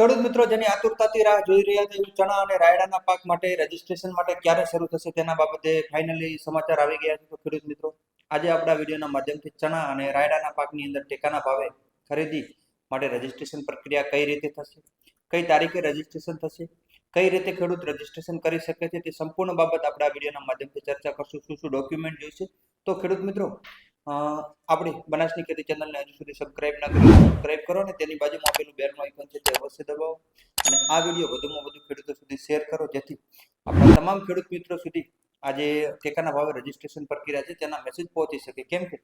ખેડૂત મિત્રો જેની આતુરતાથી રાહ જોઈ રહ્યા એવું ચણા અને રાયડાના પાક માટે રજીસ્ટ્રેશન માટે ક્યારે શરૂ થશે તેના બાબતે ફાઇનલી સમાચાર આવી ગયા છે. તો ખેડૂત મિત્રો, આજે આપણા વિડીયોના માધ્યમથી ચણા અને રાયડાના પાકની અંદર ટેકાના ભાવે ખરીદી માટે રજીસ્ટ્રેશન પ્રક્રિયા કઈ રીતે થશે, કઈ તારીખે રજીસ્ટ્રેશન થશે, કઈ રીતે ખેડૂત રજીસ્ટ્રેશન કરી શકે છે, તે સંપૂર્ણ બાબત આપણા વિડીયોના માધ્યમથી ચર્ચા કરશું. શું શું ડોક્યુમેન્ટ જોઈશે? તો ખેડૂત મિત્રો આપણી બનાસની ખેતી ચેનલને હજુ સુધી સબસ્ક્રાઇબ ના કરી સબસ્ક્રાઇબ કરો અને તેની બાજુમાં આપેલું બેલનું આઇકન છે તે અવશ્ય દબાવો. અને આ વીડિયો વધુમાં વધુ ખેડૂતો સુધી શેર કરો, જેથી આપણા તમામ ખેડૂત મિત્રો સુધી આજે ટેકાના ભાવે રજીસ્ટ્રેશન પ્રક્રિયા છે, તેના મેસેજ પહોંચી શકે. કેમ કે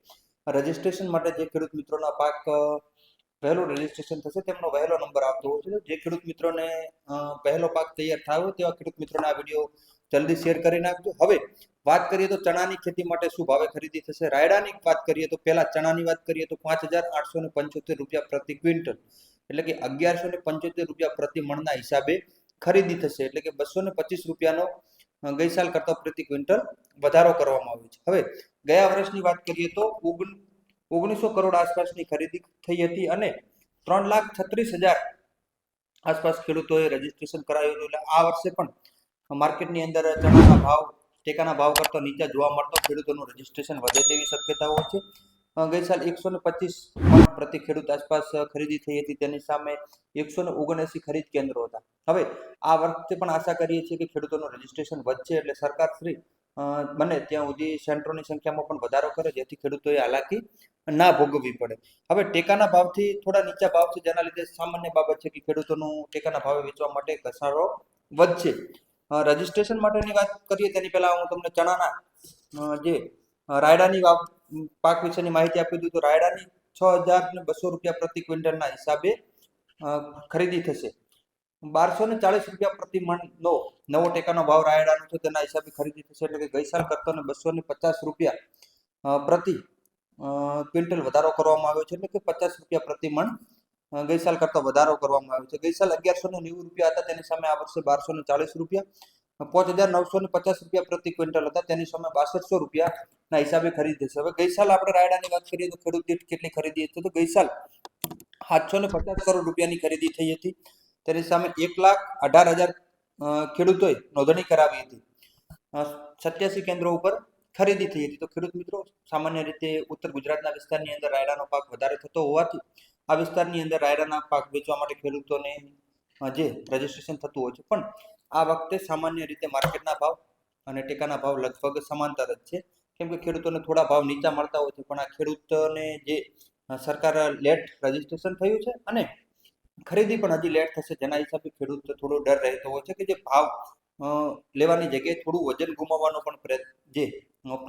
રજીસ્ટ્રેશન માટે જે ખેડૂત મિત્રોના પાક વહેલું રજીસ્ટ્રેશન થશે, તેમનો વહેલો નંબર આવતો હોય છે. જે ખેડૂત મિત્રોને પહેલો પાક તૈયાર થયો તેવા ખેડૂત મિત્રોને આ વીડિયો જલ્દી શેર કરી નાખજો. હવે વાત કરીએ તો ચણાની ખેતી માટે શું ભાવે ખરીદી થશે? રાયડાની વાત કરીએ તો પહેલા ચણાની વાત કરીએ તો પાંચ હજાર આઠસો ને પંચોતેર રૂપિયા પ્રતિ ક્વિન્ટલ. એટલે કે અગિયારસો ને પંચોતેર રૂપિયા પ્રતિ મણના હિસાબે ખરીદી થશે. એટલે કે બસો ને પચીસ રૂપિયાનો ગઈ સાલ કરતા પ્રતિ ક્વિન્ટલ વધારો કરવામાં આવ્યો છે. હવે, ગયા વર્ષની વાત કરીએ તો ઓગણ ઓગણીસો કરોડ આસપાસની ખરીદી થઈ હતી અને ત્રણ લાખ છત્રીસ હજાર આસપાસ ખેડૂતોએ રજીસ્ટ્રેશન કરાવ્યું હતું. એટલે આ વર્ષે પણ માર્કેટની અંદર ચણાના ભાવ, ટેકાના ભાવ કરતા નીચા જોવા મળતો ખેડૂતોનું રજીસ્ટ્રેશન વધે તેવી શક્યતાઓ છે. ગઈ સાલ એકસો ને પચીસ પ્રતિ ખેડૂત આસપાસ ખરીદી થઈ હતી. તેની સામે એકસો ને ઓગણએસી ખરીદ કેન્દ્રો હતા. હવે આ વખતે પણ આશા કરીએ છીએ કે ખેડૂતોનું રજીસ્ટ્રેશન વધશે એટલે સરકાર શ્રી બને ત્યાં સુધી સેન્ટરોની સંખ્યામાં પણ વધારો કરે, જેથી ખેડૂતોએ હાલાકી ના ભોગવવી પડે. હવે ટેકાના ભાવથી, થોડા નીચા ભાવ છે જેના લીધે સામાન્ય બાબત છે કે ખેડૂતોનું ટેકાના ભાવે વેચવા માટે ઘસારો વધશે. રજિસ્ટ્રેશન માટેની વાત કરીએ, તેની પહેલા હું તમને ચણાના જે રાયડાની પાક વિશેની માહિતી આપી દઉં તો રાયડાની છ હજાર બસો રૂપિયા પ્રતિ ક્વિન્ટલના હિસાબે ખરીદી થશે. બારસો ને ચાલીસ રૂપિયા પ્રતિ મણનો નવો ટેકાનો ભાવ રાયડાનો છે, તેના હિસાબે ખરીદી થશે એટલે કે ગઈ સાલ કરતા ને બસો ને પચાસ રૂપિયા પ્રતિ ક્વિન્ટલ વધારો કરવામાં આવ્યો છે એટલે કે પચાસ રૂપિયા પ્રતિ મણ ગઈ સાલ કરતા વધારો કરવામાં આવ્યો છે. ગઈ સાલ અગિયારસો ને નેવું રૂપિયા હતા, તેની સામે આ વર્ષે બારસો ને ચાલીસ રૂપિયા, પાંચ હજાર નવસો ને પચાસ રૂપિયા પ્રતિ ક્વિન્ટલ હતા, તેની સામે બાસઠસો રૂપિયાના હિસાબે ખરીદી થશે. હવે ગઈ સાલ આપણે રાયડાની વાત કરીએ તો ખેડૂત દીઠ કેટલી ખરીદી હતી તો ગઈ સાલ સાતસો ને પચાસ કરોડ રૂપિયાની ખરીદી થઈ હતી. તેની સામે એક લાખ અઢાર હજાર ખેડૂતોએ નોંધણી કરાવી હતી. સત્યાસી કેન્દ્રો ઉપર ખરીદી થઈ હતી. તો ખેડૂત મિત્રો, સામાન્ય રીતે ઉત્તર ગુજરાતના વિસ્તારની અંદર રાયડાનો પાક વધારે થતો હોવાથી આ વિસ્તારની અંદર રાયડાના પાક વેચવા માટે ખેડૂતોને જે રજીસ્ટ્રેશન થતું હોય છે. પણ આ વખતે સામાન્ય રીતે માર્કેટના ભાવ અને ટેકાના ભાવ લગભગ સમાંતર જ છે. કેમ કે ખેડૂતોને થોડા ભાવ નીચા મળતા હોય છે. પણ આ ખેડૂતોને જે સરકાર લેટ રજીસ્ટ્રેશન થયું છે અને ખરીદી પણ હજી લેટ થશે. જેના હિસાબે ખેડૂત થોડો ડર રહેતો હોય છે કે જે ભાવ લેવાની જગ્યાએ થોડું વજન ગુમાવવાનો પણ જે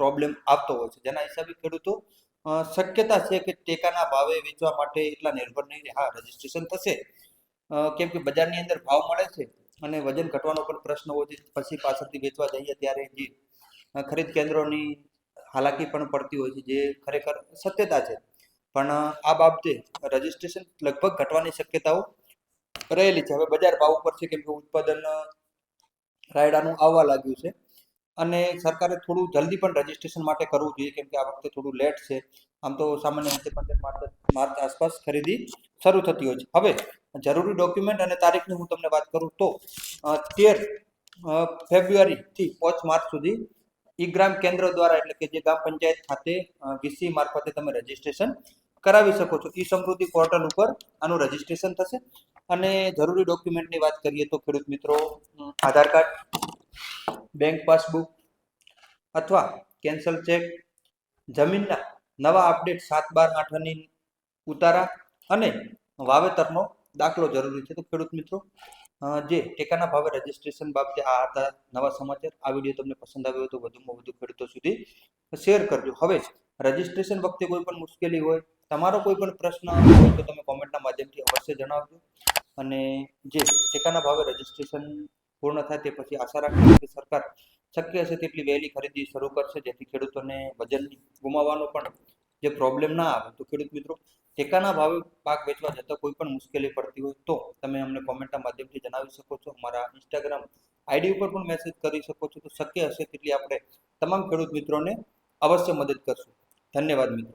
પ્રોબ્લેમ આવતો હોય છે. જેના હિસાબે ખેડૂતો શક્યતા છે કે ટેકાના ભાવે વેચવા માટે એટલા નિર્ભર નહીં હા રજીસ્ટ્રેશન થશે. કેમ કે બજારની અંદર ભાવ મળે છે અને વજન ઘટવાનો પણ પ્રશ્ન હોય છે. પછી પાછળથી વેચવા જઈએ ત્યારે જે ખરીદ કેન્દ્રોની હાલાકી પણ પડતી હોય છે, જે ખરેખર સત્યતા છે. પણ આ બાબતે રજીસ્ટ્રેશન લગભગ ઘટવાની શક્યતાઓ રહેલી છે. હવે બજાર ભાવ ઉપર છે કેમ કે ઉત્પાદન રાયડાનું આવવા લાગ્યું છે અને સરકારે થોડું જલ્દી પણ રજીસ્ટ્રેશન માટે કરવું જોઈએ કેમ કે આ વખતે થોડું લેટ છે. આમ તો સામાન્ય રીતે પંદર માર્ચ માર્ચ આસપાસ ખરીદી શરૂ થતી હોય છે. હવે, જરૂરી ડોક્યુમેન્ટ અને તારીખની હું તમને વાત કરું તો તેર ફેબ્રુઆરીથી પાંચ માર્ચ સુધી ઈ ગ્રામ કેન્દ્ર દ્વારા એટલે કે જે ગ્રામ પંચાયત ખાતે વીસી મારફતે તમે રજીસ્ટ્રેશન કરાવી શકો છો. ઈ સમૃદ્ધિ પોર્ટલ ઉપર આનું રજીસ્ટ્રેશન થશે. અને જરૂરી ડોક્યુમેન્ટની વાત કરીએ તો ખેડૂત મિત્રો આધાર કાર્ડ, બેંક પાસબુક અથવા કેન્સલ ચેક, જમીનના નવા અપડેટ સાત બાર આઠની ઉતારા અને વાવેતરનો દાખલો જરૂરી છે. તો ખેડૂત મિત્રો જે ટેકાના ભાવે રજીસ્ટ્રેશન બાબતે આ હતા નવા સમાચાર. આ વીડિયો તમને પસંદ આવ્યો હોય તો વધુમાં વધુ ખેડૂતો સુધી શેર કરજો. હવે રજીસ્ટ્રેશન વખતે કોઈ પણ મુશ્કેલી હોય, તમારો કોઈ પણ પ્રશ્ન હોય તો તમે કોમેન્ટના માધ્યમથી અવશ્ય જણાવજો. અને જે ટેકાના ભાવે રજીસ્ટ્રેશન પૂર્ણ થાય તે પછી આશા રાખીએ કે સરકાર શક્ય હશે તેટલી વહેલી ખરીદી શરૂ કરશે, જેથી ખેડૂતોને વજન ગુમાવવાનો પણ જે પ્રોબ્લેમ ના આવે. તો ખેડૂત મિત્રો ટેકાના ભાવે પાક વેચવા જતાં કોઈ પણ મુશ્કેલી પડતી હોય તો તમે અમને કોમેન્ટના માધ્યમથી જણાવી શકો છો. અમારા ઇન્સ્ટાગ્રામ આઈડી ઉપર પણ મેસેજ કરી શકો છો. તો શક્ય હશે તેટલી આપણે તમામ ખેડૂત મિત્રોને અવશ્ય મદદ કરશું. ધન્યવાદ મિત્રો.